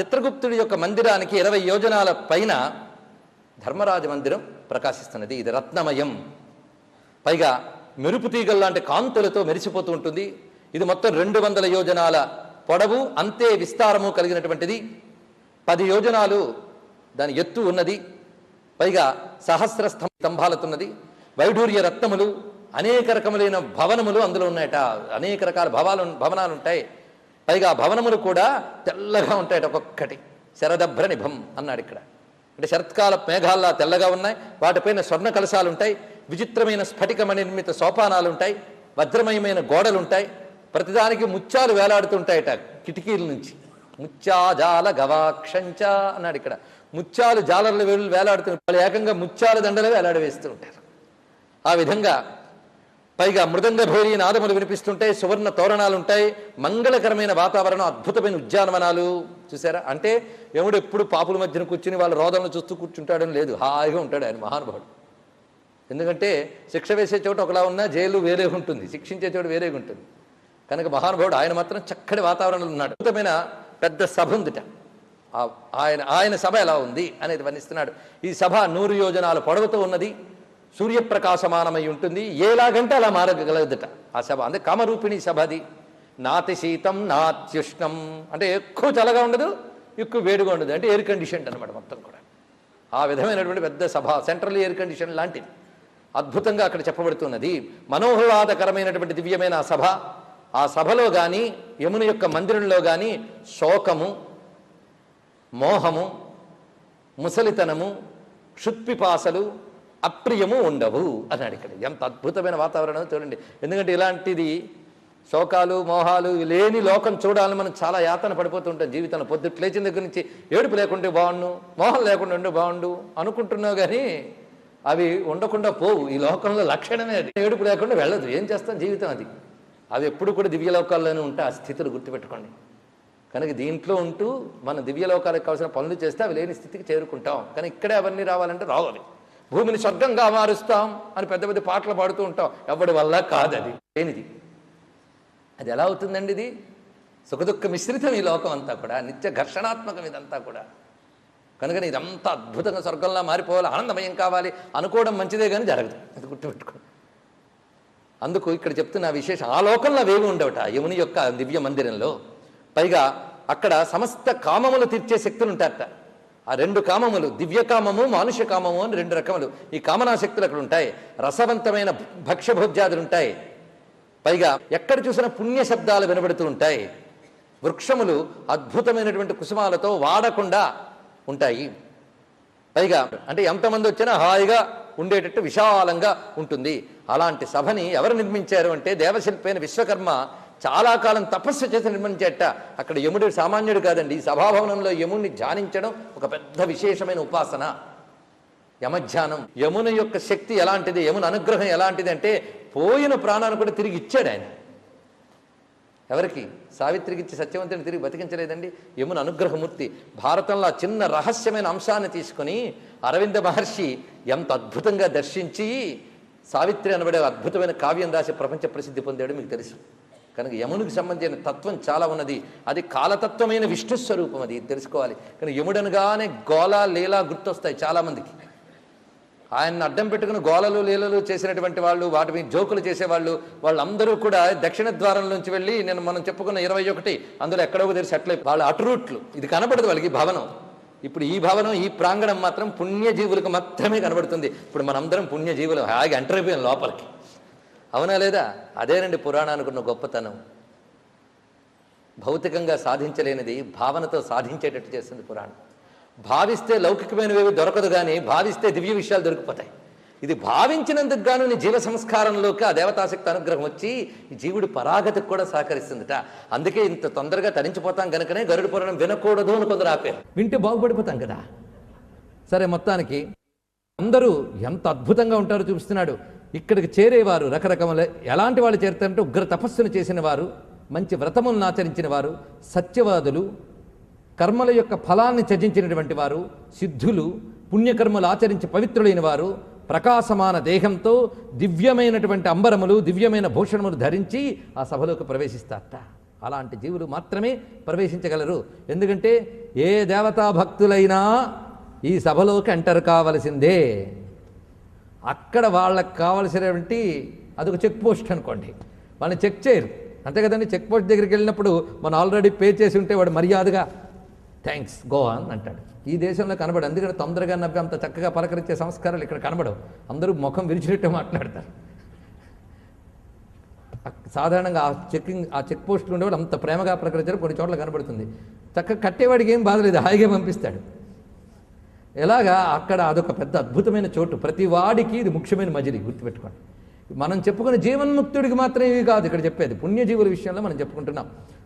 చిత్రగుప్తుడి యొక్క మందిరానికి ఇరవై యోజనాల పైన ధర్మరాజ మందిరం ప్రకాశిస్తున్నది. ఇది రత్నమయం. పైగా మెరుపు తీగల్లాంటి కాంతులతో మెరిసిపోతూ ఉంటుంది. ఇది మొత్తం రెండు వందల యోజనాల పొడవు అంతే విస్తారము కలిగినటువంటిది. పది యోజనాలు దాని ఎత్తు ఉన్నది. పైగా సహస్ర స్తంభాలతున్నది. వైఢూర్య రత్నములు అనేక రకములైన భవనములు అందులో ఉన్నాయట. అనేక రకాల భవాలు భవనాలు ఉంటాయి. పైగా భవనములు కూడా తెల్లగా ఉంటాయట ఒక్కొక్కటి. శరదభ్ర నిభం అన్నాడు ఇక్కడ. అంటే శరత్కాల మేఘాల్లా తెల్లగా ఉన్నాయి వాటిపైన స్వర్ణ కలశాలు ఉంటాయి విచిత్రమైన స్ఫటికమణి నిర్మిత సోపానాలు ఉంటాయి వజ్రమయమైన గోడలు ఉంటాయి ప్రతిదానికి ముత్యాలు వేలాడుతుంటాయట కిటికీల నుంచి. ముత్యాజాల గవాక్షంచ అన్నాడు ఇక్కడ. ముత్యాలు జాలర్ల వేలు వేలాడుతూ వాళ్ళు ఏకంగా ముత్యాల దండలు వేలాడవేస్తూ ఉంటారు. ఆ విధంగా పైగా మృదంగ భైరి నాదములు వినిపిస్తుంటాయి సువర్ణ తోరణాలు ఉంటాయి మంగళకరమైన వాతావరణం అద్భుతమైన ఉద్యానవనాలు. చూసారా అంటే యముడు ఎప్పుడు పాపుల మధ్యన కూర్చుని వాళ్ళ రోదనలు చూస్తూ కూర్చుంటాడని లేదు. హాయిగా ఉంటాడు ఆయన మహానుభావుడు. ఎందుకంటే శిక్ష వేసే చోట ఒకలా ఉన్నా జైలు వేరే ఉంటుంది. శిక్షించే చోట వేరేగా ఉంటుంది. కనుక మహానుభావుడు ఆయన మాత్రం చక్కటి వాతావరణంలో ఉన్నాడు. అద్భుతమైన పెద్ద సభ ఉందిట. ఆయన ఆయన సభ ఎలా ఉంది అనేది వర్ణిస్తున్నాడు ఈ సభ నూరు యోజనాలు పొడవుతో ఉన్నది. సూర్యప్రకాశమానమై ఉంటుంది. ఏలాగంటే అలా మారగలదుట. ఆ సభ అంటే కామరూపిణి సభ అది నాతి శీతం నాత్యుష్ణం అంటే ఎక్కువ చల్లగా ఉండదు ఎక్కువ వేడిగా ఉండదు. అంటే ఎయిర్ కండిషన్ అనమాట మొత్తం కూడా. ఆ విధమైనటువంటి పెద్ద సభ సెంట్రల్ ఎయిర్ కండిషన్ లాంటిది. అద్భుతంగా అక్కడ చెప్పబడుతున్నది. మనోహ్లాదకరమైనటువంటి దివ్యమైన ఆ సభ. ఆ సభలో కానీ యముని యొక్క మందిరంలో కానీ శోకము మోహము ముసలితనము క్షుత్పిపాసలు అప్రియము ఉండవు అన్నాడు ఇక్కడ. ఎంత అద్భుతమైన వాతావరణం చూడండి. ఎందుకంటే ఇలాంటిది శోకాలు మోహాలు లేని లోకం చూడాలని మనం చాలా యాతన పడిపోతుంటాం జీవితంలో పొద్దుట్ లేచిన దగ్గర నుంచి ఏడుపు లేకుంటే బాగుండు మోహం లేకుండా ఉండే బాగుండు అనుకుంటున్నావు కానీ అవి ఉండకుండా పోవు. ఈ లోకంలో లక్షణమే అది. ఏడుపు లేకుండా వెళ్ళదు. ఏం చేస్తాం జీవితం అది? అవి ఎప్పుడు కూడా దివ్యలోకాల్లోనే ఉంటే ఆ స్థితులు గుర్తుపెట్టుకోండి. కనుక దీంట్లో ఉంటూ మన దివ్యలోకాలకు కావాల్సిన పనులు చేస్తే అవి లేని స్థితికి చేరుకుంటాం. కానీ ఇక్కడే అవన్నీ రావాలంటే రావాలి భూమిని స్వర్గంగా మారుస్తాం అని పెద్ద పెద్ద పాటలు పాడుతూ ఉంటాం. ఎవడి వల్ల కాదు అది లేనిది. అది ఎలా అవుతుందండి ఇది? సుఖదుఖ మిశ్రితం ఈ లోకం అంతా కూడా నిత్య ఘర్షణాత్మకం ఇదంతా కూడా. కనుక ఇదంతా అద్భుతంగా స్వర్గంలా మారిపోవాలి ఆనందమయం కావాలి అనుకోవడం మంచిదే కానీ జరగదు. అది గుర్తుపెట్టుకోండి అందుకు ఇక్కడ చెప్తున్న విశేషం ఆ లోకంలో వేవి ఉండవట. యముని యొక్క దివ్య మందిరంలో పైగా అక్కడ సమస్త కామములు తీర్చే శక్తులు ఉంటారట. ఆ రెండు కామములు దివ్య కామము మానుష కామము అని రెండు రకములు. ఈ కామనాశక్తులు అక్కడ ఉంటాయి. రసవంతమైన భక్ష్యభోజ్యాదులు ఉంటాయి. పైగా ఎక్కడ చూసినా పుణ్య శబ్దాలు వినబడుతూ ఉంటాయి. వృక్షములు అద్భుతమైనటువంటి కుసుమాలతో వాడకుండా ఉంటాయి. పైగా అంటే ఎంతమంది వచ్చినా హాయిగా ఉండేటట్టు విశాలంగా ఉంటుంది. అలాంటి సభని ఎవరు నిర్మించారు అంటే దేవశిల్పైన విశ్వకర్మ చాలా కాలం తపస్సు చేసి నిర్మించేట అక్కడ యముడు సామాన్యుడు కాదండి. ఈ సభాభవనంలో యముడిని ధ్యానించడం ఒక పెద్ద విశేషమైన ఉపాసన. యమధ్యానం. యమున యొక్క శక్తి ఎలాంటిది? యమున అనుగ్రహం ఎలాంటిది అంటే పోయిన ప్రాణాన్ని కూడా తిరిగి ఇచ్చాడు ఆయన. ఎవరికి? సావిత్రికి ఇచ్చి సత్యవంతుని తిరిగి బతికించలేదండి. యమున అనుగ్రహమూర్తి. భారతంలో చిన్న రహస్యమైన అంశాన్ని తీసుకుని అరవింద మహర్షి ఎంత అద్భుతంగా దర్శించి సావిత్రి అనబడే అద్భుతమైన కావ్యం రాసి ప్రపంచ ప్రసిద్ధి పొందాడు మీకు తెలుసు. కనుక యమునికి సంబంధించిన తత్వం చాలా ఉన్నది. అది కాలతత్వమైన విష్ణు స్వరూపం అది తెలుసుకోవాలి. కానీ యముడనగానే గోళ లీల గుర్తొస్తాయి చాలామందికి ఆయన్ని అడ్డం పెట్టుకుని గోలలు లీలలు చేసినటువంటి వాళ్ళు వాటి మీద జోకులు చేసేవాళ్ళు వాళ్ళందరూ కూడా దక్షిణ ద్వారం నుంచి వెళ్ళి నేను మనం చెప్పుకున్న ఇరవై ఒకటి అందులో ఎక్కడో తెరిసి అట్లే వాళ్ళు అటు అటురూట్లు. ఇది కనపడదు వాళ్ళకి ఈ భవనం. ఇప్పుడు ఈ భవనం ఈ ప్రాంగణం మాత్రం పుణ్యజీవులకు మాత్రమే కనబడుతుంది. ఇప్పుడు మనందరం పుణ్యజీవులు. హాగి ఎంటర్ లోపలికి. అవునా లేదా? అదేనండి పురాణానికిన్న గొప్పతనం. భౌతికంగా సాధించలేనిది భావనతో సాధించేటట్టు చేస్తుంది పురాణం. భావిస్తే లౌకికమైనవి దొరకదు కానీ భావిస్తే దివ్య విషయాలు దొరికిపోతాయి. ఇది భావించినందుకు గాను నీ జీవ సంస్కారంలోకి ఆ దేవతాశక్తి అనుగ్రహం వచ్చి జీవుడి పరాగతికి కూడా సహకరిస్తుందట. అందుకే ఇంత తొందరగా తరించిపోతాం కనుకనే గరుడు పురాణం వినకూడదు అని కొందరు ఆపారు. వింటే బాగుపడిపోతాం కదా? సరే మొత్తానికి అందరూ ఎంత అద్భుతంగా ఉంటారో చూపిస్తున్నాడు. ఇక్కడికి చేరేవారు రకరకముల ఎలాంటి వాళ్ళు చేరుతారంటే ఉగ్ర తపస్సును చేసిన వారు మంచి వ్రతములను ఆచరించిన వారు సత్యవాదులు కర్మల యొక్క ఫలాన్ని త్యజించినటువంటి వారు సిద్ధులు పుణ్యకర్మలు ఆచరించి పవిత్రులైన వారు ప్రకాశమాన దేహంతో దివ్యమైనటువంటి అంబరములు దివ్యమైన భూషణములు ధరించి ఆ సభలోకి ప్రవేశిస్తారట. అలాంటి జీవులు మాత్రమే ప్రవేశించగలరు. ఎందుకంటే ఏ దేవతా భక్తులైనా ఈ సభలోకి ఎంటర్ కావలసిందే. అక్కడ వాళ్ళకి కావలసినటువంటి అదొక చెక్ పోస్ట్ అనుకోండి. వాళ్ళని చెక్ చేయరు. అంతే కదండి చెక్ పోస్ట్ దగ్గరికి వెళ్ళినప్పుడు మనం ఆల్రెడీ పే చేసి ఉంటే వాడు మర్యాదగా థ్యాంక్స్ గో అని అంటాడు. ఈ దేశంలో కనబడు అందుకని తొందరగా నవ్వి అంత చక్కగా పలకరించే సంస్కారాలు ఇక్కడ కనబడవు. అందరూ ముఖం విరిచినట్టు మాట్లాడతారు. సాధారణంగా ఆ చెక్కింగ్ ఆ చెక్ పోస్టులు ఉండేవాడు అంత ప్రేమగా ప్రకటించారు కొన్ని చోట్ల కనబడుతుంది. చక్కగా కట్టేవాడికి ఏం బాధలేదు హాయిగా పంపిస్తాడు. ఎలాగా? అక్కడ అదొక పెద్ద అద్భుతమైన చోటు. ప్రతి వాడికి ఇది ముఖ్యమైన మజిలి గుర్తుపెట్టుకోండి. మనం చెప్పుకునే జీవన్ముక్తుడికి మాత్రమే ఇవి కాదు. ఇక్కడ చెప్పేది పుణ్యజీవుల విషయంలో మనం చెప్పుకుంటున్నాం.